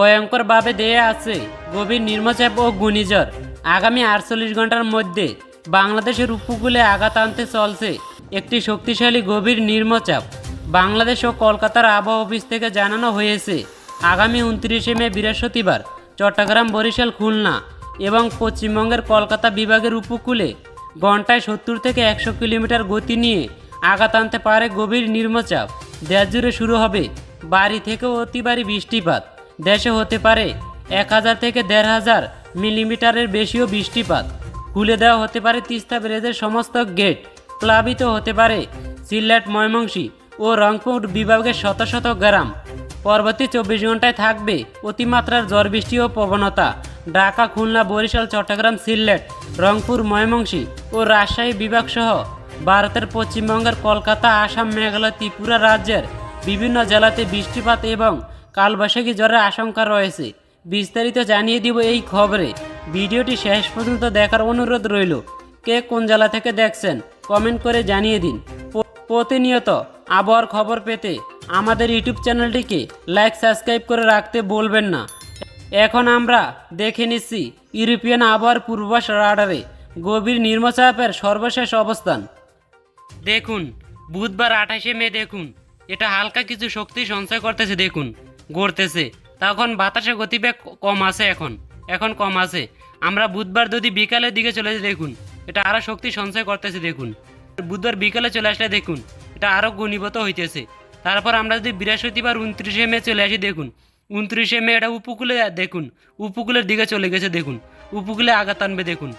ভয়ঙ্করভাবে দেয়ে আছে। গভীর নির্মচাপ ও ঘূর্ণিঝড়। আগামী আটচল্লিশ ঘণ্টার মধ্যে বাংলাদেশের উপকূলে আঘাত আনতে চলছে একটি শক্তিশালী গভীর নির্মচাপ। বাংলাদেশ ও কলকাতার আবহাওয়া অফিস থেকে জানানো হয়েছে, আগামী উনত্রিশে মে বৃহস্পতিবার চট্টগ্রাম, বরিশাল, খুলনা এবং পশ্চিমবঙ্গের কলকাতা বিভাগের উপকূলে ঘন্টায় সত্তর থেকে একশো কিলোমিটার গতি নিয়ে আঘাত আনতে পারে গভীর নির্মচাপ। দেশ জুড়ে শুরু হবে বাড়ি থেকে অতি ভারী বৃষ্টিপাত। দেশে হতে পারে। এক হাজার থেকে দেড় হাজার মিলিমিটারের বেশিও বৃষ্টিপাত। খুলে দেওয়া হতে পারে তিস্তা ব্যারেজের সমস্ত গেট। প্লাবিত হতে পারে সিলেট, ময়মনসিংহ ও রংপুর বিভাগের শত শত গ্রাম। পরবর্তী চব্বিশ ঘন্টায় থাকবে অতিমাত্রার ঝড় বৃষ্টি ও প্রবণতা। ঢাকা, খুলনা, বরিশাল, চট্টগ্রাম সিল্লেট রংপুর, ময়মনসিংহ ও রাজশাহী বিভাগ সহ ভারতের পশ্চিমবঙ্গের কলকাতা, আসাম, মেঘালয়, ত্রিপুরা রাজ্যের বিভিন্ন জেলাতে বৃষ্টিপাত এবং কালবৈশাখী জ্বরের আশঙ্কা রয়েছে। বিস্তারিত জানিয়ে দিব এই খবরে। ভিডিওটি শেষ পর্যন্ত দেখার অনুরোধ রইল। কে কোন জেলা থেকে দেখছেন, কমেন্ট করে জানিয়ে দিন। প্রতিনিয়ত আবহাওয়ার খবর পেতে আমাদের ইউটিউব চ্যানেলটিকে লাইক, সাবস্ক্রাইব করে রাখতে বলবেন না। এখন আমরা দেখে নিচ্ছি ইউরোপিয়ান আবহাওয়ার পূর্বাস রাডারে গভীর নির্মচাপের সর্বশেষ অবস্থান। দেখুন, বুধবার আঠাশে মে দেখুন। এটা হালকা কিছু শক্তি সঞ্চয় করতেছে, দেখুন। গড়তেছে। তখন বাতাসের গতিবেগ কম আছে এখন। এখন কম আছে। আমরা বুধবার যদি বিকালের দিকে চলে যাই, দেখুন, এটা আরও শক্তি সঞ্চয় করতেছে, দেখুন। বুধবার বিকালে চলে আসলে, দেখুন, এটা আরও ঘনীভূত হইতেছে। তারপর আমরা যদি বৃহস্পতিবার উনত্রিশে মে চলে আসি, দেখুন, উনত্রিশে মে এটা উপকূলে, দেখুন, উপকূলের দিকে চলে গেছে, দেখুন, উপকূলে আঘাত আনবে, দেখুন।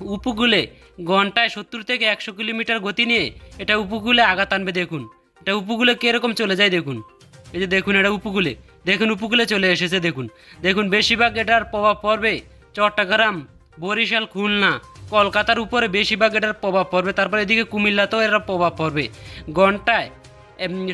উপকূলে ঘন্টায় সত্তর থেকে একশো কিলোমিটার গতি নিয়ে এটা উপকূলে আঘাত আনবে, দেখুন। এটা উপকূলে কীরকম চলে যায়, দেখুন। এই যে দেখুন এটা উপকূলে। দেখুন, উপকূলে চলে এসেছে, দেখুন। দেখুন, বেশিরভাগ এটার প্রভাব পড়বে চট্টগ্রাম, বরিশাল, খুলনা। কলকাতার উপরে বেশিরভাগ এটার প্রভাব পড়বে। তারপরে এদিকে কুমিল্লাতেও এর প্রভাব পড়বে। ঘন্টায়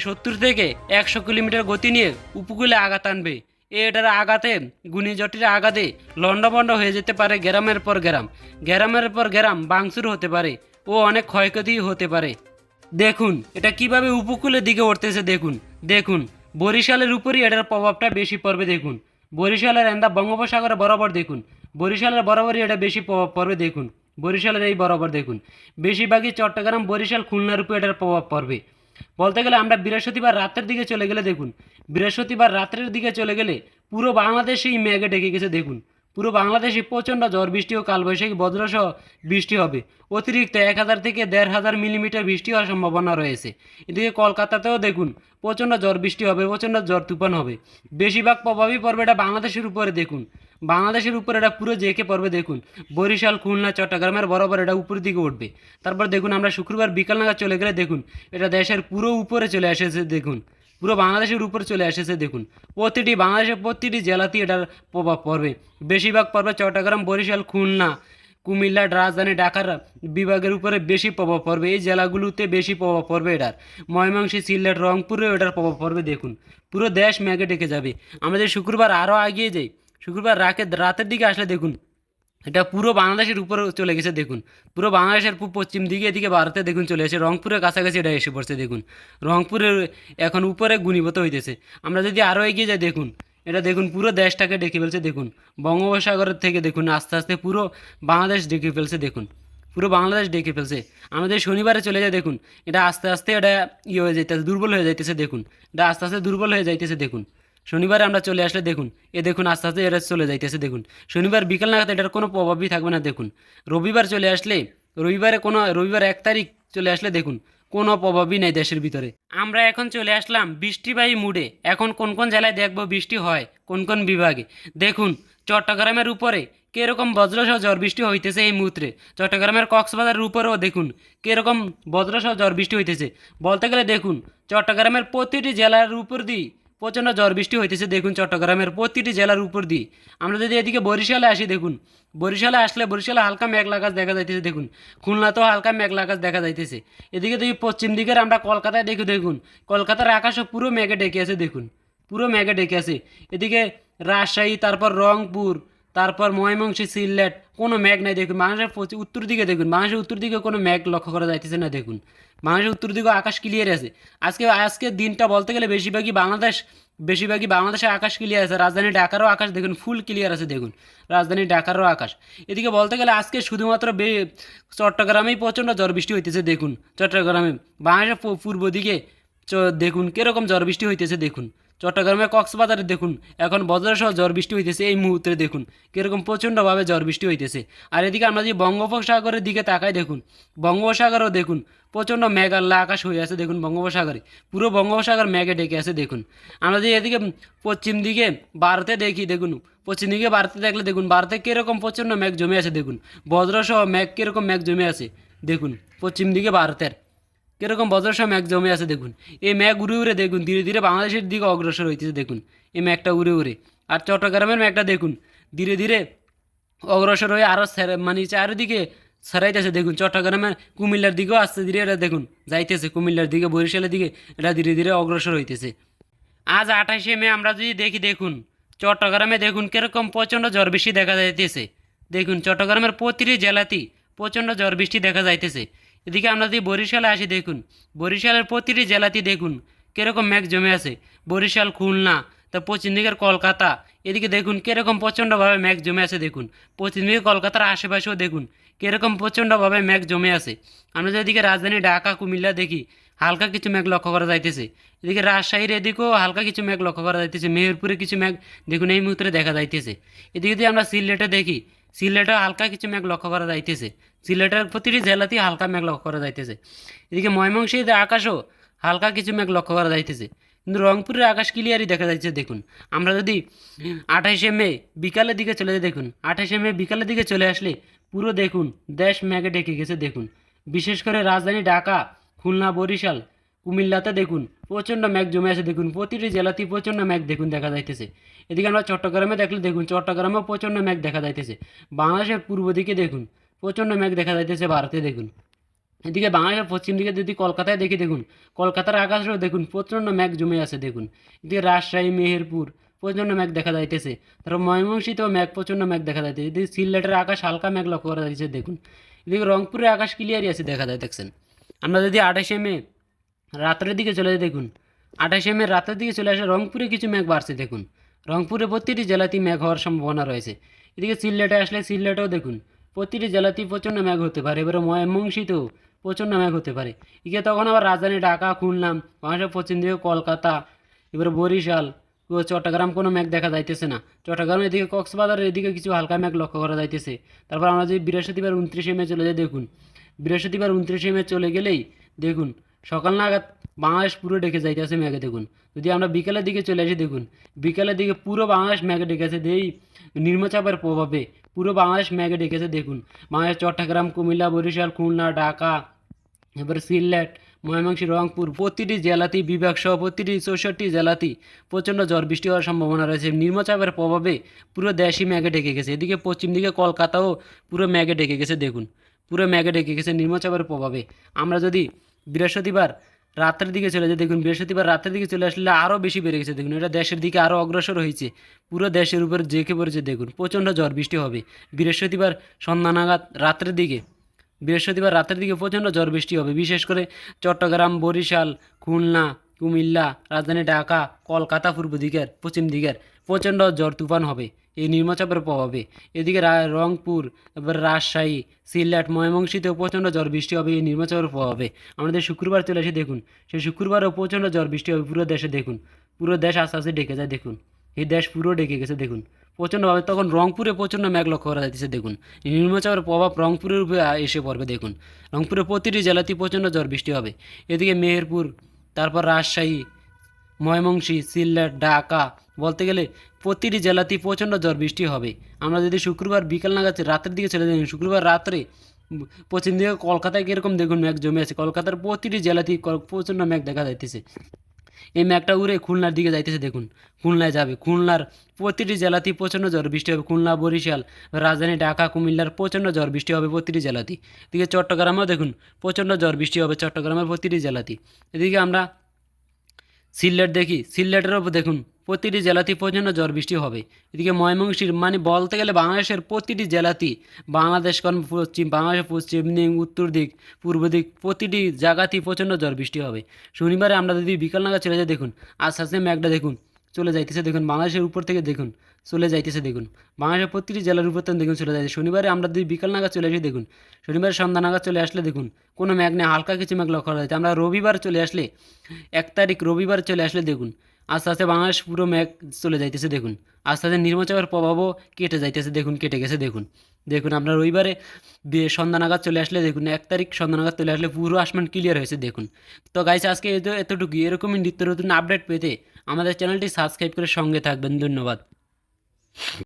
সত্তর থেকে একশো কিলোমিটার গতি নিয়ে উপকূলে আঘাত আনবে। এটার আঘাতে, ঘূর্ণিঝড়টির আঘাতে লন্ডভন্ড হয়ে যেতে পারে গ্রামের পর গ্রাম। গ্রামের পর গ্রাম বাংসুর হতে পারে ও অনেক ক্ষয়ক্ষতি হতে পারে। দেখুন, এটা কীভাবে উপকূলের দিকে উঠতেছে, দেখুন। দেখুন বরিশালের উপরই এটার প্রভাবটা বেশি পড়বে, দেখুন। বরিশালের এন্দা বঙ্গোপসাগরে বরাবর দেখুন। বরিশালের বরাবরই এটা বেশি প্রভাব পড়বে, দেখুন। বরিশালের এই বরাবর দেখুন। বেশিরভাগই চট্টগ্রাম, বরিশাল, খুলনার উপরে এটার প্রভাব পড়বে। বলতে গেলে আমরা বৃহস্পতিবার রাতের দিকে চলে গেলে দেখুন, বৃহস্পতিবার রাত্রের দিকে চলে গেলে পুরো বাংলাদেশেই মেঘে ঢেকে গেছে, দেখুন। পুরো বাংলাদেশে প্রচণ্ড ঝড় বৃষ্টি ও কালবৈশাখী বজ্রসহ বৃষ্টি হবে। অতিরিক্ত এক হাজার থেকে দেড় হাজার মিলিমিটার বৃষ্টি হওয়ার সম্ভাবনা রয়েছে। এদিকে কলকাতাতেও দেখুন, প্রচণ্ড ঝড় বৃষ্টি হবে, প্রচণ্ড ঝড় তুফান হবে। বেশিরভাগ প্রভাবই পড়বে এটা বাংলাদেশের উপরে দেখুন। বাংলাদেশের উপরে এটা পুরো জেকে পড়বে দেখুন। বরিশাল, খুলনা, চট্টগ্রামের বরাবর এটা উপরের দিকে উঠবে। তারপর দেখুন আমরা শুক্রবার বিকাল নাগাদ চলে গেলে দেখুন, এটা দেশের পুরো উপরে চলে এসেছে দেখুন। পুরো বাংলাদেশের উপর চলে এসেছে, দেখুন। প্রতিটি বাংলাদেশের প্রতিটি জেলাতেই এটার প্রভাব পড়বে। বেশিরভাগ পড়বে চট্টগ্রাম, বরিশাল, খুলনা, কুমিল্লা, রাজধানী ঢাকার বিভাগের উপরে বেশি প্রভাব পড়বে। এই জেলাগুলোতে বেশি প্রভাব পড়বে এটার। ময়মনসিংহ, সিলেট, রংপুরেও এটার প্রভাব পড়বে, দেখুন। পুরো দেশ মেঘে ডেকে যাবে। আমাদের শুক্রবার আরও আগিয়ে যাই। শুক্রবার রাকে রাতের দিকে আসলে দেখুন এটা পুরো বাংলাদেশের উপরে চলে গেছে, দেখুন। পুরো বাংলাদেশের পশ্চিম দিকে, এদিকে ভারতে দেখুন চলে এসে, রংপুরের কাছাকাছি এটা এসে পড়ছে, দেখুন। রংপুরের এখন উপরে গুণীভূত হইতেছে। আমরা যদি আরও এগিয়ে যাই, দেখুন। এটা দেখুন, পুরো দেশটাকে ডেকে ফেলছে, দেখুন। বঙ্গোপসাগরের থেকে, দেখুন, আস্তে আস্তে পুরো বাংলাদেশ ডেকে ফেলছে, দেখুন। পুরো বাংলাদেশ ডেকে ফেলছে। আমাদের শনিবারে চলে যায়, দেখুন। এটা আস্তে আস্তে এটা ইয়ে হয়ে যাইতেছে, দুর্বল হয়ে যাইতেছে, দেখুন। এটা আস্তে আস্তে দুর্বল হয়ে যাইতেছে, দেখুন। শনিবারে আমরা চলে আসলে দেখুন, এ দেখুন আস্তে আস্তে এটা চলে যাইতেছে, দেখুন। শনিবার বিকাল নাগাদ এটার কোনো প্রভাবই থাকবে না, দেখুন। রবিবার চলে আসলে, রবিবারে কোনো, রবিবার এক তারিখ চলে আসলে দেখুন, কোনো প্রভাবই নেই দেশের ভিতরে। আমরা এখন চলে আসলাম বৃষ্টিবাহী মুডে। এখন কোন কোন জেলায় দেখব বৃষ্টি হয়, কোন কোন বিভাগে? দেখুন, চট্টগ্রামের উপরে কীরকম বজ্রসহ ঝড় বৃষ্টি হইতেছে এই মুহূর্তে? চট্টগ্রামের কক্সবাজারের উপরেও দেখুন, কীরকম বজ্রসহ ঝড় বৃষ্টি হইতেছে। বলতে গেলে দেখুন, চট্টগ্রামের প্রতিটি জেলার উপর দিয়ে প্রচণ্ড ঝড় বৃষ্টি হইতেছে, দেখুন চট্টগ্রামের প্রতিটি জেলার উপর দিয়ে। আমরা যদি এদিকে বরিশালে আসি, দেখুন। বরিশালে আসলে বরিশালে হালকা মেঘলা গাছ দেখা যাইতেছে, দেখুন। খুলনাতেও হালকা মেঘলা গাছ দেখা যাইতেছে। এদিকে দেখি পশ্চিম দিকের আমরা কলকাতায় দেখি, দেখুন। কলকাতার আকাশও পুরো মেঘে ডেকে আছে, দেখুন। পুরো মেঘে ডেকে আছে। এদিকে রাজশাহী, তারপর রংপুর তারপর ময়মংসী সিলেট, কোনো ম্যাগ নাই দেখুন। বাংলাদেশের উত্তর দিকে দেখুন। বাংলাদেশের উত্তর দিকে কোনো ম্যাগ লক্ষ্য করা যাইতেছে না দেখুন। বাংলাদেশের উত্তর দিকে আকাশ ক্লিয়ার আছে। আজকে আজকে দিনটা বলতে গেলে বেশিরভাগই বাংলাদেশ, বেশিরভাগই বাংলাদেশে আকাশ ক্লিয়ার আছে। রাজধানী ঢাকারও আকাশ দেখুন ফুল ক্লিয়ার আছে দেখুন। রাজধানী ঢাকারও আকাশ। এদিকে বলতে গেলে আজকে শুধুমাত্র বে- চট্টগ্রামেই প্রচণ্ড ঝড় বৃষ্টি হইতেছে দেখুন। চট্টগ্রামে। বাংলাদেশের পূর্ব দিকে দেখুন, কীরকম ঝড় বৃষ্টি হইতেছে দেখুন। চট্টগ্রামে কক্সবাজারে দেখুন, এখন বজ্রসহ ঝড় বৃষ্টি হইতেছে এই মুহূর্তে দেখুন, কীরকম প্রচণ্ডভাবে ঝড় বৃষ্টি হইতেছে। আর এদিকে আমরা যদি বঙ্গোপসাগরের দিকে তাকাই দেখুন, বঙ্গোপসাগরও দেখুন, প্রচণ্ড মেঘাল্লা আকাশ হয়ে আছে দেখুন বঙ্গোপসাগরে, পুরো বঙ্গোপসাগর মেঘে ডেকে আছে দেখুন। আমরা যদি এদিকে পশ্চিম দিকে ভারতে দেখি দেখুন, পশ্চিম দিকে ভারতে দেখলে দেখুন ভারতে কীরকম প্রচণ্ড মেঘ জমে আছে দেখুন, বজ্রসহ মেঘ, কীরকম মেঘ জমে আছে দেখুন, পশ্চিম দিকে ভারতের কীরকম বজ্রসহ মেঘ জমে আছে দেখুন। এই মেঘ উড়ে উড়ে দেখুন, ধীরে ধীরে বাংলাদেশের দিকে অগ্রসর হইতেছে দেখুন। এই মেঘটা উড়ে উড়ে। আর চট্টগ্রামের মেঘটা দেখুন, ধীরে ধীরে অগ্রসর হয়ে আরও মানে চারিদিকে সরাইতেছে দেখুন। চট্টগ্রামের কুমিল্লার দিকেও আসতে ধীরে এটা দেখুন, যাইতেছে কুমিল্লার দিকে, বরিশালের দিকে, এটা ধীরে ধীরে অগ্রসর হইতেছে। আজ আঠাশে মে আমরা যদি দেখি, দেখুন, চট্টগ্রামে দেখুন কীরকম প্রচণ্ড ঝড় বৃষ্টি দেখা যাইতেছে। দেখুন, চট্টগ্রামের প্রতিটি জেলাতেই প্রচণ্ড ঝড় বৃষ্টি দেখা যাইতেছে। এদিকে আমরা যদি বরিশালে আসি, দেখুন, বরিশালের প্রতিটি জেলাতেই দেখুন, কীরকম মেঘ জমে আছে। বরিশাল, খুলনা, তা পশ্চিম দিকের কলকাতা, এদিকে দেখুন, কীরকম প্রচণ্ডভাবে মেঘ জমে আছে, দেখুন। পশ্চিম দিকে কলকাতার আশেপাশেও দেখুন, কীরকম প্রচণ্ডভাবে মেঘ জমে আছে। আমরা যদি এদিকে রাজধানী ঢাকা, কুমিল্লা দেখি, হালকা কিছু মেঘ লক্ষ্য করা যাইতেছে। এদিকে রাজশাহীর এদিকেও হালকা কিছু মেঘ লক্ষ্য করা যাইতেছে। মেহেরপুরে কিছু মেঘ, দেখুন, এই মুহূর্তে দেখা যাইতেছে। এদিকে যদি আমরা সিলেটে দেখি সিলেটে হালকা কিছু মেঘ লক্ষ্য করা যাইতেছে। সিলেটের প্রতিটি জেলাতেই হালকা মেঘ লক্ষ্য করা যাইতেছে। এদিকে ময়মনসিংহের আকাশও হালকা কিছু মেঘ লক্ষ্য করা যাইতেছে। কিন্তু রংপুরের আকাশ ক্লিয়ারই দেখা যাচ্ছে দেখুন। আমরা যদি আঠাশে মে বিকালের দিকে চলে যাই, দেখুন। আঠাশে মে বিকালের দিকে চলে আসলে পুরো, দেখুন, দেশ মেঘে ডেকে গেছে, দেখুন। বিশেষ করে রাজধানী ঢাকা, খুলনা, বরিশাল কুমিল্লাতে দেখুন, প্রচণ্ড মেঘ জমে আছে দেখুন, প্রতিটি জেলাতেই প্রচণ্ড মেঘ দেখুন দেখা যাইতেছে। এদিকে আমরা চট্টগ্রামে দেখলে দেখুন, চট্টগ্রামেও প্রচণ্ড মেঘ দেখা যাইতেছে। বাংলাদেশের পূর্ব দিকে দেখুন, প্রচণ্ড মেঘ দেখা যাইতেছে ভারতে দেখুন। এদিকে বাংলাদেশের পশ্চিম দিকে যদি কলকাতায় দেখি দেখুন, কলকাতার আকাশেও দেখুন, প্রচণ্ড মেঘ জমে আছে দেখুন। এদিকে রাজশাহী, মেহেরপুর, প্রচণ্ড মেঘ দেখা যাইতেছে। তারপর ময়মনসিংহেও মেঘ, প্রচণ্ড মেঘ দেখা যাইতেছে। এদিকে সিলেটের আকাশ হালকা মেঘ লক্ষ্য করা যাচ্ছে দেখুন। এদিকে রংপুরের আকাশ ক্লিয়ারই আছে দেখা যায়, দেখছেন। আমরা যদি আঠাশে মে রাত্রের দিকে চলে দেখুন। আঠাশে মে রাতের দিকে চলে আসে রংপুরে কিছু মেঘ বাড়ছে দেখুন। রংপুরে প্রতিটি জেলাতেই মেঘ হওয়ার সম্ভাবনা রয়েছে। এদিকে সিলেটে আসলে সিলেটেও দেখুন, প্রতিটি জেলাতেই প্রচণ্ড মেঘ হতে পারে। এবারে ময়মনসিংহেও প্রচণ্ড মেঘ হতে পারে। এদিকে তখন আবার রাজধানী ঢাকা, খুলনা বাংলাদেশের পশ্চিম দিকে কলকাতা, এবারে বরিশাল চট্টগ্রাম কোনো মেঘ দেখা যাইতেছে না। চট্টগ্রামের এদিকে কক্সবাজারের এদিকে কিছু হালকা মেঘ লক্ষ্য করা যাইতেছে। তারপর আমরা যদি বৃহস্পতিবার উনত্রিশে মে চলে যাই দেখুন। বৃহস্পতিবার উনত্রিশে মে চলে গেলেই দেখুন সকাল নাগাদ বাংলাদেশ পুরো ডেকে যাইতেছে মেঘে দেখুন। যদি আমরা বিকালের দিকে চলে আসি দেখুন, বিকেলের দিকে পুরো বাংলাদেশ মেঘে ডেকেছে এই নিম্নচাপের প্রভাবে। পুরো বাংলাদেশ মেঘে ডেকেছে দেখুন। বাংলাদেশ, চট্টগ্রাম, কুমিল্লা, বরিশাল, খুলনা, ঢাকা এবার সিলেট, ময়মনসিংহ, রংপুর প্রতিটি জেলাতেই বিভাগ সহ প্রতিটি চৌষট্টি জেলাতেই প্রচণ্ড ঝড় বৃষ্টি হওয়ার সম্ভাবনা রয়েছে। নিম্নচাপের প্রভাবে পুরো দেশই মেঘে ঢেকে গেছে। এদিকে পশ্চিম দিকে কলকাতাও পুরো মেঘে ঢেকে গেছে দেখুন। পুরো মেঘে ঢেকে গেছে নিম্নচাপের প্রভাবে। আমরা যদি বৃহস্পতিবার রাতের দিকে চলে যাই দেখুন, বৃহস্পতিবার রাতের দিকে চলে আসলে আরও বেশি বেড়ে গেছে। দেখুন, এটা দেশের দিকে আরও অগ্রসর হয়েছে। পুরো দেশের উপর জেঁকে পড়েছে। দেখুন, প্রচণ্ড ঝড় বৃষ্টি হবে। বৃহস্পতিবার সন্ধ্যা নাগাদ রাত্রের দিকে, বৃহস্পতিবার রাতের দিকে প্রচণ্ড ঝড় বৃষ্টি হবে। বিশেষ করে চট্টগ্রাম, বরিশাল, খুলনা, কুমিল্লা, রাজধানী ঢাকা, কলকাতা পূর্ব দিকের, পশ্চিম দিকের প্রচণ্ড ঝড় তুফান হবে। এই নিম্নচাপের প্রভাবে। এদিকে রংপুর এবার রাজশাহী, সিলেট ময়মনসিংহেও প্রচণ্ড ঝড় বৃষ্টি হবে এই নিম্নচাপের প্রভাবে। আমাদের শুক্রবার চলে এসে দেখুন, সেই শুক্রবারও প্রচণ্ড ঝড় বৃষ্টি হবে পুরো দেশে দেখুন। পুরো দেশ আস্তে আস্তে ডেকে যায়, দেখুন। এই দেশ পুরো ডেকে গেছে, দেখুন। প্রচণ্ডভাবে তখন রংপুরে প্রচণ্ড মেঘ লক্ষ্য করা যাচ্ছে দেখুন। এই নিম্নচাপের প্রভাব রংপুরের উপরে এসে পড়বে, দেখুন। রংপুরের প্রতিটি জেলাতেই প্রচণ্ড ঝড় বৃষ্টি হবে। এদিকে মেহেরপুর, তারপর রাজশাহী ময়মনসিংহ সিলেট ঢাকা বলতে গেলে প্রতিটি জেলাতেই প্রচণ্ড ঝড় বৃষ্টি হবে। আমরা যদি শুক্রবার বিকাল নাগাদ রাতের দিকে চলে যাই, শুক্রবার রাত্রে পশ্চিম দিকে কলকাতায় কীরকম দেখুন মেঘ জমে আছে? কলকাতার প্রতিটি জেলাতেই প্রচণ্ড মেঘ দেখা যাইতেছে। এই মেঘটা উড়ে খুলনার দিকে যাইতেছে দেখুন। খুলনায় যাবে। খুলনার প্রতিটি জেলাতেই প্রচণ্ড ঝড় বৃষ্টি হবে। খুলনা, বরিশাল, রাজধানী, ঢাকা, কুমিল্লার প্রচণ্ড ঝড় বৃষ্টি হবে প্রতিটি জেলাতেই। এদিকে চট্টগ্রামেও দেখুন প্রচণ্ড ঝড় বৃষ্টি হবে চট্টগ্রামের প্রতিটি জেলাতেই। এদিকে আমরা সিলেট দেখি সিলেটেরও দেখুন, প্রতিটি জেলাতেই প্রচণ্ড ঝড় বৃষ্টি হবে। এদিকে ময়মনসিংহ মানে বলতে গেলে বাংলাদেশের প্রতিটি জেলাতেই বাংলাদেশ কর্ম পশ্চিম বাংলাদেশের পশ্চিম দিক উত্তর দিক, পূর্ব দিক, প্রতিটি জায়গাতেই প্রচণ্ড ঝড় বৃষ্টি হবে। শনিবারে আমরা যদি বিকাল নাগাদ চলে যাই, দেখুন আস্তে আস্তে মেঘটা দেখুন চলে যাইতেছে, দেখুন, বাংলাদেশের উপর থেকে দেখুন, চলে যাইতেছে, দেখুন। বাংলাদেশের প্রতিটি জেলার উপর থেকে দেখুন, চলে যাচ্ছে শনিবারে আমরা যদি বিকাল নাগাদ চলে আসি, দেখুন, শনিবারে সন্ধ্যা নাগাদ চলে আসলে, দেখুন, কোনো মেঘ নেই হালকা কিছু মেঘ লক্ষ্য করা যাচ্ছে আমরা রবিবার চলে আসলে, এক তারিখ রবিবার চলে আসলে, দেখুন, আস্তে আস্তে বাংলাদেশ পুরো মেঘ চলে যাইতেছে, দেখুন। আস্তে আস্তে নির্মচাপের প্রভাবও কেটে যাইতেছে, দেখুন, কেটে গেছে, দেখুন। দেখুন আপনার রবিবারে সন্ধ্যা নাগাদ চলে আসলে, দেখুন, এক তারিখ সন্ধ্যা নাগাদ চলে আসলে, পুরো আসমান ক্লিয়ার হয়েছে, দেখুন। তো গাইছে আজকে এত, এতটুকুই। এরকমই নিত্য নতুন আপডেট পেতে আমাদের চ্যানেলটি সাবস্ক্রাইব করে সঙ্গে থাকবেন। ধন্যবাদ।